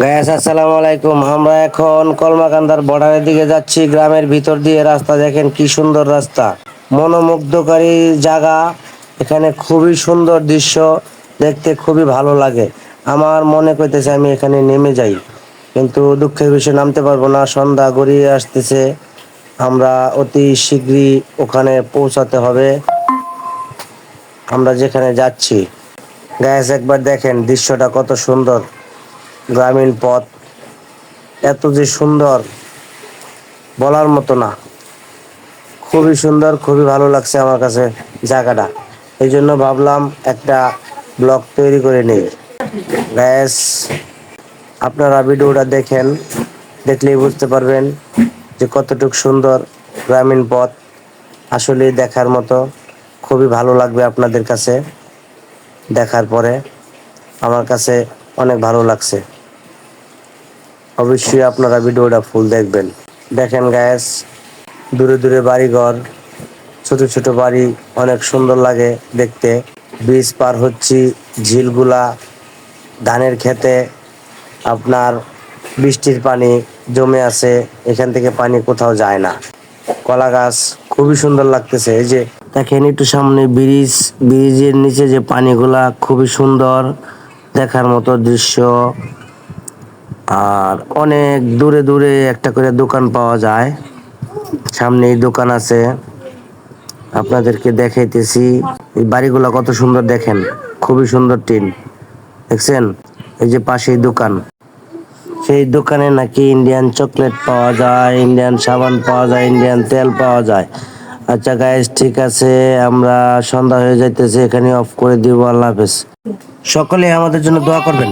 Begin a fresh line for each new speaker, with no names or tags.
Gas আসসালামু আলাইকুম। আমরা এখন কলমাকান্দার বর্ডারের দিকে যাচ্ছি। গ্রামের ভিতর দিয়ে রাস্তা, দেখেন কি সুন্দর রাস্তা। মনোমুগ্ধকারী জায়গা। এখানে খুবই সুন্দর দৃশ্য। দেখতে খুবই ভালো লাগে। আমার মনে করতেছে আমি এখানে নেমে যাই। কিন্তু দুঃখের বিষয়ে, নামতে পারব না। সন্ধ্যা গড়িয়ে আসতেছে। আমরা অতি শীঘ্রই ওখানে পৌঁছাতে হবে। আমরা যেখানে যাচ্ছি। গ্যাস একবার দেখেন দৃশ্যটা কত সুন্দর। গ্রামীণ পথ। এত যে সুন্দর, বলার মতো না। খুবই সুন্দর, খুবই ভালো লাগছে আমার কাছে জায়গাটা। এই জন্য ভাবলাম একটা ব্লগ তৈরি করে নিই। ব্যাস আপনারা ভিডিওটা দেখেন, দেখলেই বুঝতে পারবেন যে কতটুক সুন্দর গ্রামীণ পথ আসলে দেখার মতো। খুবই ভালো লাগবে আপনাদের কাছে দেখার পরে। আমার কাছে অনেক ভালো লাগছে। অবশ্যই আপনারা ভিডিওটা ফুল দেখবেন। দেখেন গ্যাস দূরে দূরে বাড়িঘর, ছোট ছোট বাড়ি, অনেক সুন্দর লাগে দেখতে। বীজ পার হচ্ছি, ঝিলগুলা, ধানের খেতে, আপনার বৃষ্টির পানি জমে আছে, এখান থেকে পানি কোথাও যায় না। কলা গাছ খুবই সুন্দর লাগতেছে, এই যে দেখেন একটু সামনে ব্রিজ, ব্রিজের নিচে যে পানিগুলা খুবই সুন্দর দেখার মতো দৃশ্য। আর অনেক দূরে দূরে একটা করে দোকান পাওয়া যায়। সামনেই দোকান আছে। আপনাদেরকে দেখাইতেছি। এই বাড়িগুলো কত সুন্দর দেখেন। খুবই সুন্দর টিন। দেখছেন? এই যে পাশেই দোকান। সেই দোকানে নাকি ইন্ডিয়ান চকলেট পাওয়া যায় ইন্ডিয়ান সাবান পাওয়া যায় ইন্ডিয়ান তেল পাওয়া যায়। আচ্ছা গাইস ঠিক আছে। আমরা সন্ধ্যা হয়ে যাইতেছে। এখানে অফ করে দিব। আল্লাহ হাফেজ। সকলে আমাদের জন্য দোয়া করবেন।